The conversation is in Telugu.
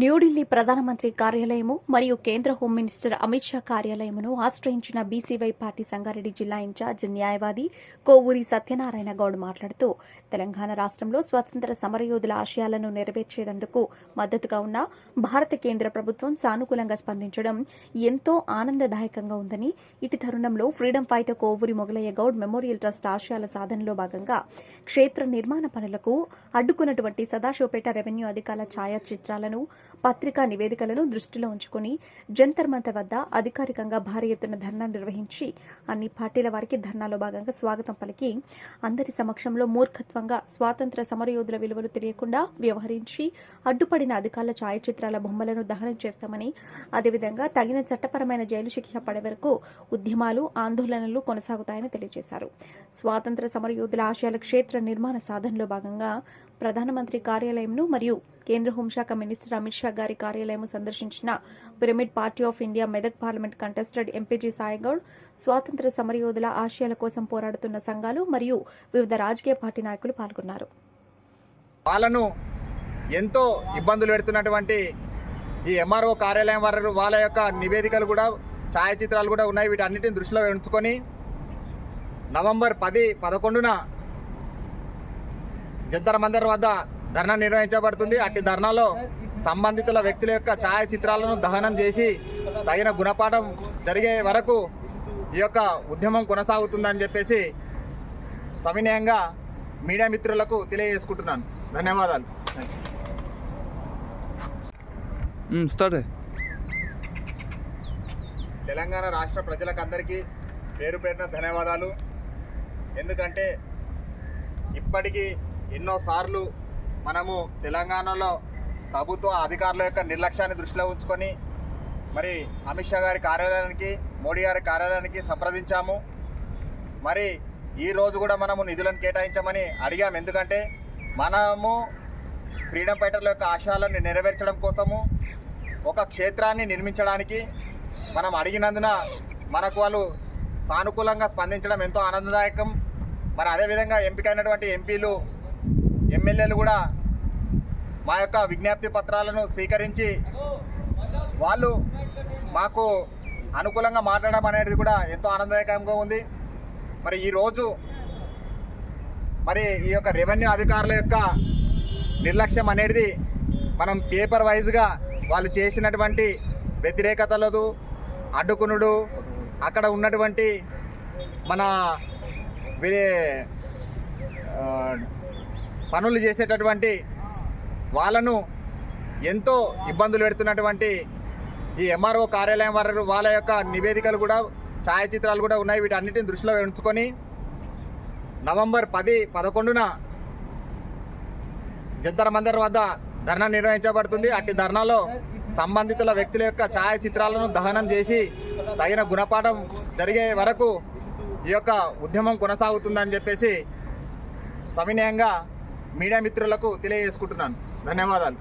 న్యూఢిల్లీ ప్రధానమంత్రి కార్యాలయము మరియు కేంద్ర హోం మినిస్టర్ అమిత్ షా కార్యాలయమును ఆశ్రయించిన బీసీవై పార్టీ సంగారెడ్డి జిల్లా ఇన్ఛార్జ్ న్యాయవాది కోవూరి సత్యనారాయణ గౌడ్ మాట్లాడుతూ తెలంగాణ రాష్ట్రంలో స్వతంత్ర సమరయోధుల ఆశయాలను నెరవేర్చేందుకు మద్దతుగా ఉన్న భారత కేంద్ర ప్రభుత్వం సానుకూలంగా స్పందించడం ఎంతో ఆనందదాయకంగా ఉందని ఇటు తరుణంలో freedom fighter Kovuri Mogalaiah Goud memorial trust ఆశయాల సాధనలో భాగంగా క్షేత్ర నిర్మాణ పనులకు అడ్డుకున్నటువంటి సదాశివపేట రెవెన్యూ అధికారుల ఛాయాచిత్రాలను పత్రికా నివేదికలను దృష్టిలో ఉంచుకుని జంతర్ మంతర్ వద్ద అధికారికంగా భారీ ఎత్తున ధర్నా నిర్వహించి అన్ని పార్టీల వారికి ధర్నాలో భాగంగా స్వాగతం పలికి అందరి సమక్షంలో మూర్ఖత్వంగా స్వాతంత్ర సమరయోధుల విలువలు తెలియకుండా వ్యవహరించి అడ్డుపడిన అధికారుల ఛాయాచిత్రాల బొమ్మలను దహనం చేస్తామని అదేవిధంగా తగిన చట్టపరమైన జైలు శిక్ష పడే వరకు ఉద్యమాలు ఆందోళనలు కొనసాగుతాయని తెలియజేశారు. స్వాతంత్ర సమరయోధుల ఆశయాల క్షేత్ర నిర్మాణ సాధనలో భాగంగా ప్రధానమంత్రి కార్యాలయంను మరియు కేంద్ర హోంశాఖ మినిస్టర్ అమిత్ షా గారి కార్యాలయం సందర్శించిన pyramid party of India Medak parliament contested MPG Saigoud స్వాతంత్ర సమరయోధుల ఆశయాల కోసం పోరాడుతున్న సంఘాలు మరియు వివిధ రాజకీయ పార్టీ నాయకులు పాల్గొన్నారు. వాళ్ళను ఎంతో ఇబ్బందులు పెడుతున్నటువంటి ఈ ఎంఆర్ఓ కార్యాలయం వారు వాళ్ళ యొక్క నివేదికలు కూడా ఛాయాచిత్రాలు కూడా ఉన్నాయి. వీటన్నిటిని దృష్టిలో ఉంచుకొని నవంబర్ పది పదకొండున జంతర్ మందర్ వద్ద ధర్నా నిర్వహించబడుతుంది. అట్టి ధర్నాలో సంబంధితుల వ్యక్తుల యొక్క ఛాయాచిత్రాలను దహనం చేసి తగిన గుణపాఠం జరిగే వరకు ఈ యొక్క ఉద్యమం కొనసాగుతుందని చెప్పేసి సవినయంగా మీడియా మిత్రులకు తెలియజేసుకుంటున్నాను. ధన్యవాదాలు. తెలంగాణ రాష్ట్ర ప్రజలకందరికీ పేరు పేరున ధన్యవాదాలు. ఎందుకంటే ఇప్పటికీ ఎన్నోసార్లు మనము తెలంగాణలో ప్రభుత్వ అధికారుల యొక్క నిర్లక్ష్యాన్ని దృష్టిలో ఉంచుకొని మరి అమిత్ షా గారి కార్యాలయానికి మోడీ గారి కార్యాలయానికి సంప్రదించాము. మరి ఈ రోజు కూడా మనము నిధులను కేటాయించమని అడిగాము ఎందుకంటే మనము ఫ్రీడమ్ ఫైటర్ల యొక్క ఆశయాలను నెరవేర్చడం కోసము ఒక క్షేత్రాన్ని నిర్మించడానికి మనం అడిగినందున మనకు వాళ్ళు సానుకూలంగా స్పందించడం ఎంతో ఆనందదాయకం. మరి అదేవిధంగా ఎంపికైనటువంటి ఎంపీలు ఎమ్మెల్యేలు కూడా మా యొక్క విజ్ఞప్తి పత్రాలను స్వీకరించి వాళ్ళు మాకు అనుకూలంగా మాట్లాడడం అనేది కూడా ఎంతో ఆనందదాయకంగా ఉంది. మరి ఈరోజు మరి ఈ యొక్క రెవెన్యూ అధికారుల యొక్క నిర్లక్ష్యం అనేది మనం పేపర్ వైజ్గా వాళ్ళు చేసినటువంటి వ్యతిరేకతలదు అడ్డుకునుడు అక్కడ ఉన్నటువంటి మన పనులు చేసేటటువంటి వాళ్ళను ఎంతో ఇబ్బందులు పెడుతున్నటువంటి ఈ ఎంఆర్ఓ కార్యాలయం వారు వాళ్ళ యొక్క నివేదికలు కూడా ఛాయాచిత్రాలు కూడా ఉన్నాయి. వీటన్నిటిని దృష్టిలో ఉంచుకొని నవంబర్ పది పదకొండున జంతర్ మందర్ వద్ద ధర్నా నిర్వహించబడుతుంది. అట్టి ధర్నాలో సంబంధితుల వ్యక్తుల యొక్క ఛాయాచిత్రాలను దహనం చేసి తగిన గుణపాఠం జరిగే వరకు ఈ యొక్క ఉద్యమం కొనసాగుతుందని చెప్పేసి సవినయంగా మీడియా మిత్రులకు తెలియజేసుకుంటున్నాను. ధన్యవాదాలు.